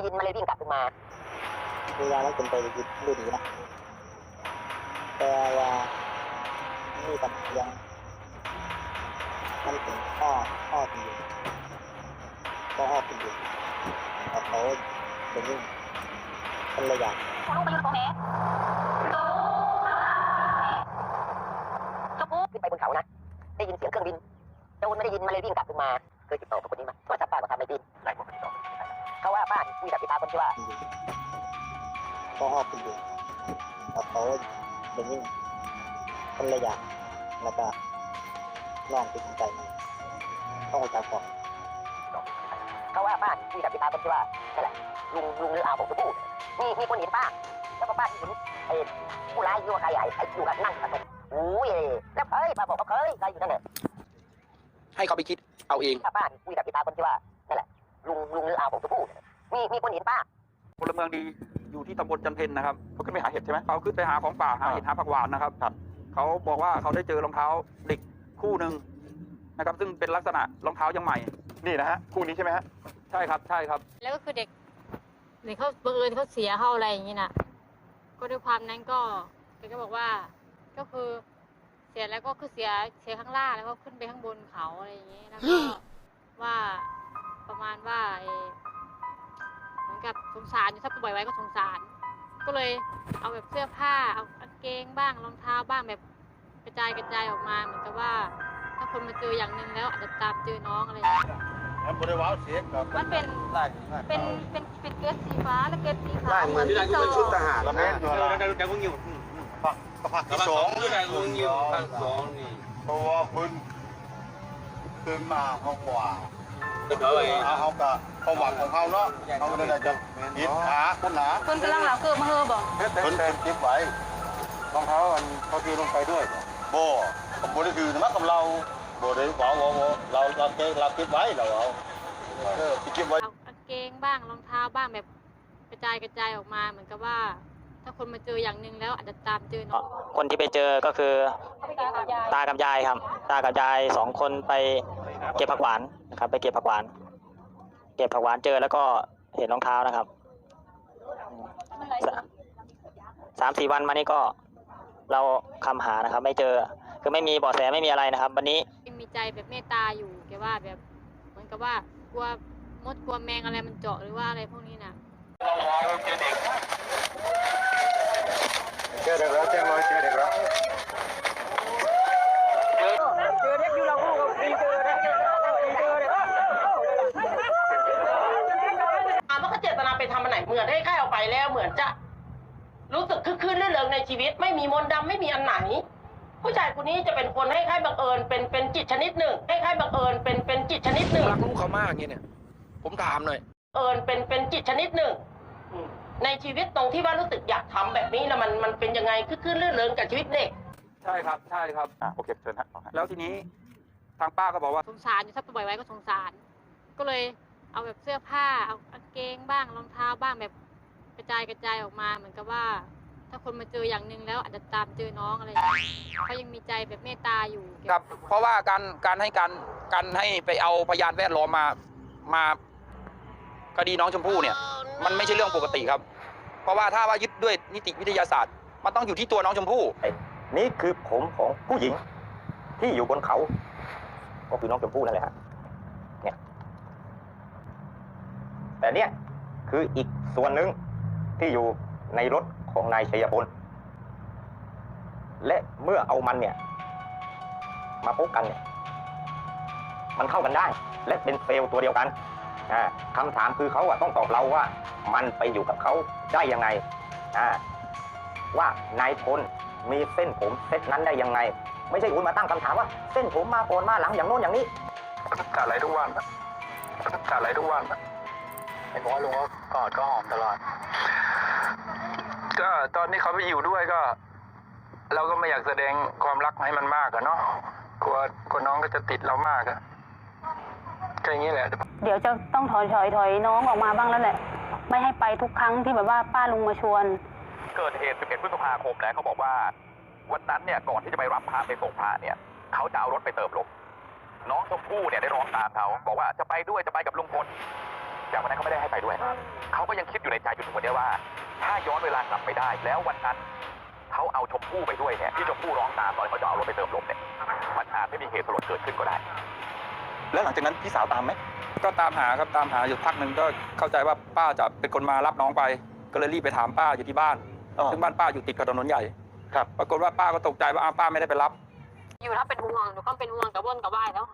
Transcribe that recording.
ได้ยินมันเลยวิ่งกลับขึ้นมาพยายามให้เป็นไปยึด้วยดีนะแต่ว่านี่กับยังมันถึงข้อข้อที่อยู่ข้ออ้อที่อยู่แต่เขาเป็นยิ่งคนละย่างคุณลุงไปยืนตรงไหนชมพู่ขึ้นไปบนเขานะได้ยินเสียงเครื่องบินโจนไม่ได้ยินมันเลยวิ่งกลับขึ้นมาเคยติดต่อกับคนนี้มาโทรศัพท์ป้าก็ทำไม่ติน ผมติดต่อเขาว่าป้าคุยกับพี่ตาคนที่ว่าที่อยู่ข้ออ้อที่อยู่แต่เขาเป็นยิ่งคนละอย่างแล้วก็ลองตัดสินใจมันต้องรู้จักก่อนเขาว่าป้าคุยกับพี่ตาคนที่ว่านั่นแหละลุงลุงหรืออาผมจะพูดมีมีคนเห็นป้าแล้วก็ป้าที่เห็นไอ้ผู้ร้ายอยู่กับใครไอ้ไอ้อยู่กับนั่งกับผมโอ้ยแล้วเคยป้าบอกเขาเคยเคยอยู่นั่นแหละให้เขาไปคิดเอาเองป้าป้าคุยกับพี่ตาคนที่ว่านั่นแหละลุงลุงหรืออาผมจะพูด มีมีคนเห็นป้าพลเมืองดีอยู่ที่ตำบลจันเพนนะครับเขาขึ้นไปหาเห็ดใช่ไหมเขาขึ้นไปหาของป่าหาเห็ดหาผักหวานนะครับเขาบอกว่าเขาได้เจอรองเท้าเด็กคู่หนึ่งนะครับ ซึ่งเป็นลักษณะรองเท้ายังใหม่ นี่นะฮะคู่นี้ใช่ไหมฮะใช่ครับใช่ครับ แล้วก็คือเด็กเด็กเขาบังเอิญเขาเสียเขาอะไรอย่างนี้นะก็ด้วยความนั้นก็แกก็บอกว่า ก็คือเสียแล้วก็คือเสียเสียข้างล่างแล้วก็ขึ้นไปข้างบนเขาอะไรอย่างนี้แล้วก็ว่าประมาณว่าเอ่อเหมือน กับสงสารอยู่ถ้าปล่อยไว้ก็สงสาร ก็เลยเอาแบบเสื้อผ้าเอากางเกงบ้างรองเท้าบ้างแบบกระจายกระจายออกมาเหมือนกับว่า ถ้าคนมาเจออย่างหนึ่งแล้วอาจจะตามเจอน้องอะไรอย่างเงี้ยมันบริวารเสียกับมันเป็นได้เป็นเป็นเป็นเกล็ดสีฟ้าและเกล็ดสีขาวเหมือนที่เจอละเมตรอยู่ละแต่มึงอยู่ผักผักที่สองเพราะว่าคุณตื่นมาเขากว่า เอาเขากับเขาหวังของเขาเนาะเขาไม่ได้จะยิบขาขึ้นหนาคนกำลังเหล่าเกิดมาเฮอบอกคนเต็มจิบไว้รองเท้ามันเขาคือลงไปด้วยโบผมบริคือนะกับเราโบได้บอกว่าเราเราเก็บเราเก็บไว้เราเอาเออเก็บไว้เอากางเกงบ้างรองเท้าบ้างแบบกระจายกระจายออกมาเหมือนกับว่า ถ้าคนมาเจออย่างหนึ่งแล้วอาจจะตามเจอน้องคนที่ไปเจอก็คือตากับยายครับ ตากับยายสองคนไปเก็บผักหวาน นะครับ ไปเก็บผักหวาน เก็บผักหวานเจอแล้วก็เห็นรองเท้านะครับสาสามสี่วันมานี้ก็เราคำหานะครับ ไม่เจอ คือไม่มีเบาะแสไม่มีอะไรนะครับ วันนี้ยังมีใจแบบเมตตาอยู่แกว่าแบบเหมือนกับว่ากลัวมดกลัวแมงอะไรมันเจาะหรือว่าอะไรพวกนี้นะเจอเด็กแล้วเจอเลยเจอเด็กแล้ว ถามว่าเขาเจตนาไปทำอันไหนเหมือนให้ค่ายเอาไป แล้วเหมือนจะ รู้สึกคึกคืนรื่นเริงในชีวิต ไม่มีมนต์ดำไม่มีอันไหน ผู้ชายคนนี้จะเป็นคนให้ค่ายบังเอิญเป็นเป็นจิตชนิดหนึ่ง ให้ค่ายบังเอิญเป็นเป็นจิตชนิดหนึ่งรักลูกเขามากอย่างเงี้ยเนี่ย ผมถามหน่อยเอิญเป็นเป็นจิตชนิดหนึ่งอืมในชีวิตตรงที่ว่ารู้สึกอยากทำแบบนี้แล้วมันมันเป็นยังไงคึกคืนรื่นเริงกับชีวิตเด็กใช่ครับใช่ครับอะโอเคเชิญฮะแล้วทีนี้ทางป้าก็บอกว่าสงสารอยู่ถ้าปล่อยไว้ก็สงสาร ก็เลยเอาแบบเสื้อผ้าเอากางเกงบ้างรองเท้าบ้างแบบ กระจายกระจายออกมาเหมือนกับว่า ถ้าคนมาเจออย่างหนึ่งแล้วอาจจะตามเจอน้องอะไรอย่างเงี้ยเขายังมีใจแบบเมตตาอยู่แกครับ เพราะว่าการการให้การการให้ไปเอาพยานแวดล้อมมามาคดีน้องชมพู่เนี่ย มันไม่ใช่เรื่องปกติครับ เพราะว่าถ้าว่ายึดด้วยนิติวิทยาศาสตร์ มันต้องอยู่ที่ตัวน้องชมพู่นี่คือผมของผู้หญิงที่อยู่บนเขา ก็คือน้องชมพู่นั่นแหละฮะเนี่ยแต่เนี่ยคืออีกส่วนหนึ่ง ที่อยู่ในรถของนายชัยพลและเมื่อเอามันเนี่ย มาพบกันเนี่ย มันเข้ากันได้ และเป็นเซลล์ตัวเดียวกันอ่าคำถามคือเขาอะต้องตอบเราว่า มันไปอยู่กับเขาได้ยังไงอ่าว่านายพลมีเส้นผมเส้นนั้นได้ยังไง ไม่ใช่คุณมาตั้งคำถามว่า เส้นผมมาก่อนมาหลังอย่างโน้นอย่างนี้กาดไหลทุกวันกาดไหลทุกวันไอ้บอสลุงก็กอดก็หอมตลอด ก็ตอนนี้เขาไปอยู่ด้วยก็ เราก็ไม่อยากแสดงความรักให้มันมากอะเนาะกลัวกลัวน้องก็จะติดเรามากอะก็อย่างนี้แหละ เดี๋ยวจะต้องถอยถอยถอยน้องออกมาบ้างแล้วแหละ ไม่ให้ไปทุกครั้งที่แบบว่าป้าลุงมาชวน เกิดเหตุ11พฤษภาคมแล้วเขาบอกว่า วันนั้นเนี่ยก่อนที่จะไปรับพระไปส่งพระเนี่ยเขาจะเอารถไปเติมลมน้องชมพู่เนี่ยได้ร้องตามเขาบอกว่าจะไปด้วยจะไปกับลุงพลแต่วันนั้นเขาไม่ได้ให้ไปด้วยเขาก็ยังคิดอยู่ในใจจนถึงวันนี้ว่า ถ้าย้อนเวลากลับไปได้ แล้ววันนั้นเขาเอาชมพู่ไปด้วยเนี่ยที่ชมพู่ร้องตามตอนเขาจะเอารถไปเติมลมเนี่ยมันอาจไม่มีเหตุสลดเกิดขึ้นก็ได้ แล้วหลังจากนั้นพี่สาวตามไหมก็ตามหาครับตามหาอยู่พักหนึ่งก็เข้าใจว่าป้าจะเป็นคนมารับน้องไป ก็เลยรีบไปถามป้าอยู่ที่บ้านอ๋อซึ่งบ้านป้าอยู่ติดกับถนนใหญ่ครับปรากฏว่าป้าก็ตกใจว่าอ้าวป้าไม่ได้ไปรับ อยู่ถ้าเป็นห่วงหนูก็เป็นห่วงกับว่นกับว่ายแล้ว